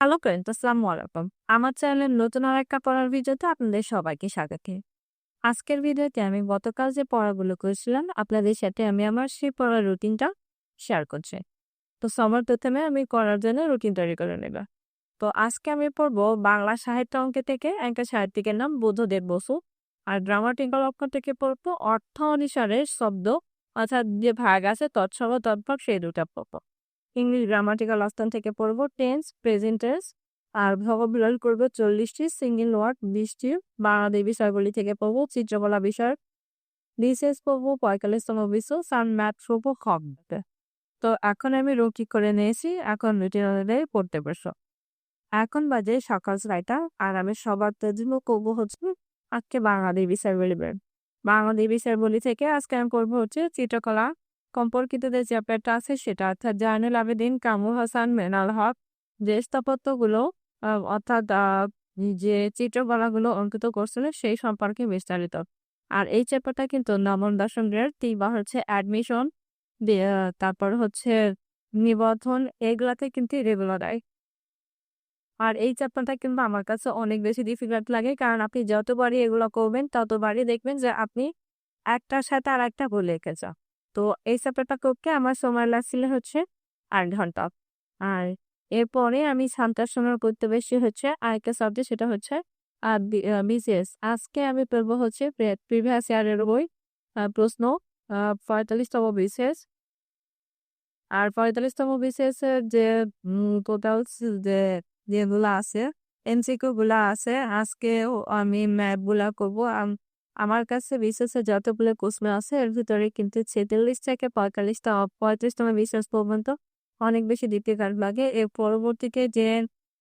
Hello friends আসসালামু আলাইকুম। আমার চ্যানেলের নতুন আর একটা পড়ার ভিডিওতে আপনাদের সবাইকে স্বাগত। আজকের ভিডিওতে আমি গতকাল যে পড়াগুলো করেছিলাম, আপনাদের সাথে আমি আমার সেই পড়ার রুটিনটা শেয়ার করছি। তো সবার প্রথমে আমি করার জন্য রুটিন তৈরি করে নেব। তো আজকে আমি পড়ব বাংলা সাহিত্য অঙ্ক থেকে একটা সাহিত্যিকের নাম বুদ্ধদেব বসু। আর গ্রামাটিক্যাল অঙ্ক থেকে পড়ব অর্থ অনুসারে শব্দ, অর্থাৎ যে ভাগ আছে তৎসব তৎভাগ সেই দুটা পড়ব। ইংলিশ গ্রামাটিক্যাল অস্থান থেকে পড়ব টেন্স প্রেজেন্ট টেন্স আর ভোকাবুলার করব চল্লিশটি সিঙ্গেল ওয়ার্ড বিশটি, বাংলাদেশ বিষয়গুলি থেকে পড়ব, চিত্রকলা বিষয় বিশেষ পড়ব, পঁয়তাল্লিশতম বিশ্ব সান ম্যাথ পড়ব তো এখন আমি রুটি করে নিয়েছি, এখন রুটিন অনুযায়ী পড়তে বসো। এখন বাজে সকাল ছয়টা, আর আমি সবার জন্য করব হচ্ছে আজকে বাংলাদেশ বিষয় বলিবেন বাংলাদেশ বিষয় বলি থেকে আজকে আমি করব হচ্ছে চিত্রকলা সম্পর্কিত যে চ্যাপ্টারটা আছে সেটা, অর্থাৎ জায়নুল আবেদিন কামু হাসান, মেনাল হক, যে স্থাপত্যগুলো অর্থাৎ যে চিত্রকলাগুলো অঙ্কিত করছিল সেই সম্পর্কে বিস্তারিত। আর এই চ্যাপ্টারটা কিন্তু নবম দশম গ্রেড তিনবার হচ্ছে অ্যাডমিশন তারপর হচ্ছে নিবন্ধন, এগুলাতে কিন্তু রেগুলার দেয়। আর এই চ্যাপ্টারটা কিন্তু আমার কাছে অনেক বেশি ডিফিকাল্ট লাগে, কারণ আপনি যতবারই এগুলো করবেন ততবারই দেখবেন যে আপনি একটার সাথে আর একটা বলে রেখেছ তো এই চ্যাপ্টারটা করতে আমার সময় লাগছিল হচ্ছে আট ঘণ্টা। আর এরপরে আমি সান্তার সময় করতে বেশি হচ্ছে আরেকটা সাবজেক্ট সেটা হচ্ছে বিসিএস আজকে আমি পড়ব হচ্ছে প্রিভিয়াস ইয়ারের বই প্রশ্ন পঁয়তাল্লিশতম বিসিএস আর পঁয়তাল্লিশতম এর যে টোটাল যে, যেগুলো আছে এমসিকিউ গুলা আছে আজকে আমি ম্যাপগুলা করব। আমার কাছে বিশেষে যতগুলো কোশ্চেন আছে, এর ভিতরে কিন্তু ছেচল্লিশ থেকে পঁয়তাল্লিশটা পঁয়ত্রিশতম বিশেষ পর্যন্ত অনেক বেশি ডিফিকাল্ট লাগে এর পরবর্তীতে যে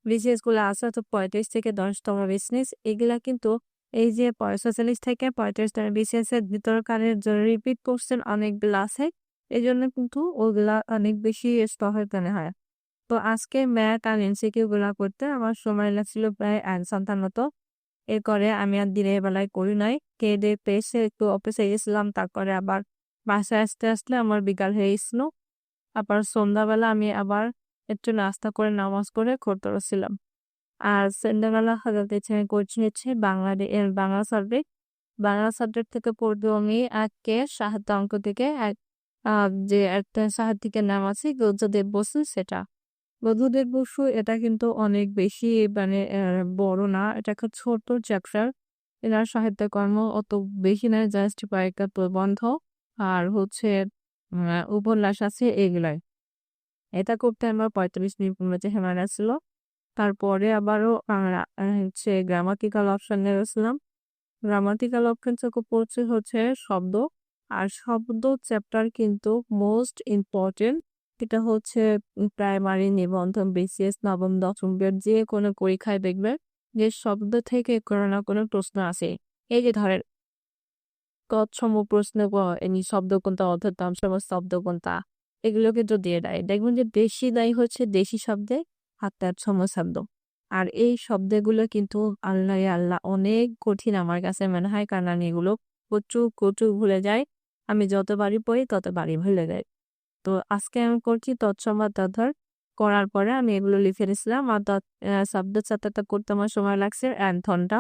বিশেষগুলো আছে তো পঁয়ত্রিশ থেকে দশতম বিজনেস এগুলা কিন্তু এই যে পঁয়তাল্লিশ থেকে পঁয়ত্রিশতম বিশেষের ভিতরকারের রিপিট কোশ্চেন অনেকগুলো আছে এই জন্য কিন্তু ওগুলা অনেক বেশি সহজ মনে হয়। তো আজকে ম্যাথ আর এনসিকিউ গুলা করতে আমার সময় লাগছিল প্রায় এক সন্তান মতো। এরপরে আমি আর দিনের বেলায় করি নাই। কেডে পেসে একটু অফিসে গেছিলাম, তারপরে আবার বাসায় আসতে আসলে আমার বিকাল হয়ে গেছিল। আবার সন্ধ্যাবেলা আমি আবার একটু নাস্তা করে, নামাজ করে করতে ছিলাম আর সন্ধ্যাবেলা হাজার আমি করছি হচ্ছে বাংলাদেশ বাংলা সাবজেক্ট বাংলা সাবজেক্ট থেকে পড়ব আমি একে সাহিত্য অঙ্ক থেকে, এক যে একটা সাহিত্যিকের নাম আছে গৌজদেব বসু, সেটা। বধুদের বসু, এটা কিন্তু অনেক বেশি মানে বড় না। এটা একটা ছোট চ্যাপ্টার এনার সাহিত্যকর্ম অত বেশি নয় জাস্ট কয়েকটা প্রবন্ধ আর হচ্ছে উপন্যাস আছে এগুলাই। এটা করতে আমার পঁয়তাল্লিশ মিনিট মধ্যে হেমানা ছিল তারপরে আবারও হচ্ছে গ্রামাটিক্যাল অপশন নিয়েছিলাম গ্রামাটিক্যাল অপশন থেকে পড়ছে হচ্ছে শব্দ। আর শব্দ চ্যাপ্টার কিন্তু মোস্ট ইম্পর্টেন্ট এটা হচ্ছে প্রাইমারি নিবন্ধন বিসিএস নবম, দশম গ্রেড যে কোনো পরীক্ষায় দেখবে যে শব্দ থেকে কোনো না কোনো প্রশ্ন আসে। এই যে ধরেন, তৎসম প্রশ্ন এনি শব্দ কোনটা, অর্থাৎ তৎসম শব্দ কোনটা, এগুলোকে তো দিয়ে দেয়। দেখবেন যে দেশি দায়ী হচ্ছে দেশি শব্দে হাত সম শব্দ। আর এই শব্দগুলো কিন্তু আল্লাহ আল্লাহ অনেক কঠিন আমার কাছে মনে হয়, কারণ এগুলো প্রচুর প্রচুর ভুলে যাই। আমি যতবারই পড়ি ততবারই ভুলে যাই। তো আজকে আমি করছি তৎসংবাদ তথর করার পরে আমি এগুলো লিখে নিয়েছিলাম আর শব্দ চাতাটা করতে আমার সময় লাগছে অ্যান্থনটা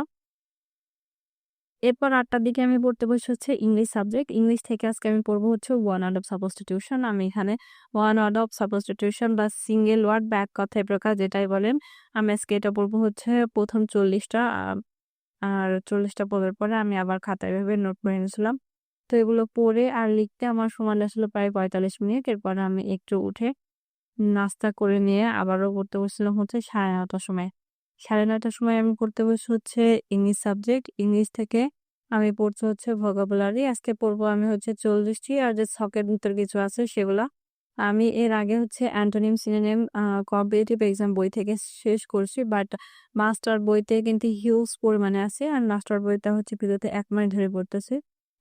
এরপর আটটার দিকে আমি পড়তে বসে হচ্ছে ইংলিশ সাবজেক্ট। ইংলিশ থেকে আজকে আমি পড়ব হচ্ছে ওয়ান ওয়ার্ড অফ সাবস্টিটিউশন। আমি এখানে ওয়ান ওয়ার্ড অফ সাবস্টিটিউশন বা সিঙ্গেল ওয়ার্ড ব্যাক কথায় প্রকাশ যেটাই বলেন, আমি আজকে এটা পড়ব হচ্ছে প্রথম চল্লিশটা আর চল্লিশটা পড়ার পরে আমি আবার খাতায় ভেবে নোট করে নিয়েছিলাম তো এগুলো পড়ে আর লিখতে আমার সময় লাগছিল প্রায় পঁয়তাল্লিশ মিনিট। এরপরে আমি একটু উঠে নাস্তা করে নিয়ে আবারও পড়তে বসছিলাম হচ্ছে সাড়ে নটার সময়। সাড়ে নটার সময় আমি পড়তে বসে হচ্ছে ইংলিশ সাবজেক্ট। ইংলিশ থেকে আমি পড়তে হচ্ছে ভোকাবুলারি। আজকে পড়ব আমি হচ্ছে চল্লিশটি আর যে শখের ভিতর কিছু আছে সেগুলা। আমি এর আগে হচ্ছে অ্যান্টোনিম সিনেম কম্পিটিটিভ এক্সাম বই থেকে শেষ করছি। বাট মাস্টার বইতে কিন্তু হিউজ পরিমাণে আছে। আর মাস্টার বইটা হচ্ছে ভিডিওতে এক মাস ধরে পড়তেছে।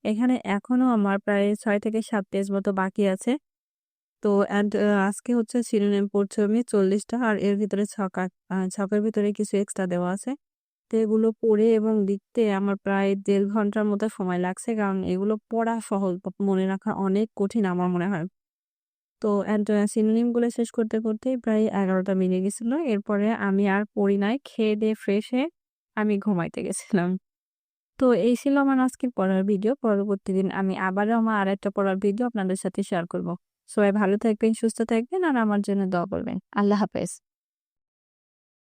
এখানে এখনও আমার প্রায় ছয় থেকে সাত পেজ মতো বাকি আছে। তো অ্যান্ড আজকে হচ্ছে সিনোনিম পড়ছে আমি চল্লিশটা আর এর ভিতরে ছক ছকের ভিতরে কিছু এক্সট্রা দেওয়া আছে। তো এগুলো পড়ে এবং লিখতে আমার প্রায় দেড় ঘণ্টার মতো সময় লাগছে কারণ এগুলো পড়া সহজ, মনে রাখা অনেক কঠিন আমার মনে হয়। তো অ্যান্ড সিনোনিমগুলো শেষ করতে করতেই প্রায় এগারোটা বেজে গেছিল। এরপরে আমি আর পড়ি নাই, খেয়ে দিয়ে ফ্রেশ হয়ে আমি ঘুমাইতে গেছিলাম। তো এই ছিল আমার আজকের পড়ার ভিডিও। পরবর্তী দিন আমি আবারও আমার আর একটা পড়ার ভিডিও আপনাদের সাথে শেয়ার করব। সবাই ভালো থাকবেন, সুস্থ থাকবেন আর আমার জন্য দোয়া করবেন। আল্লাহ হাফেজ।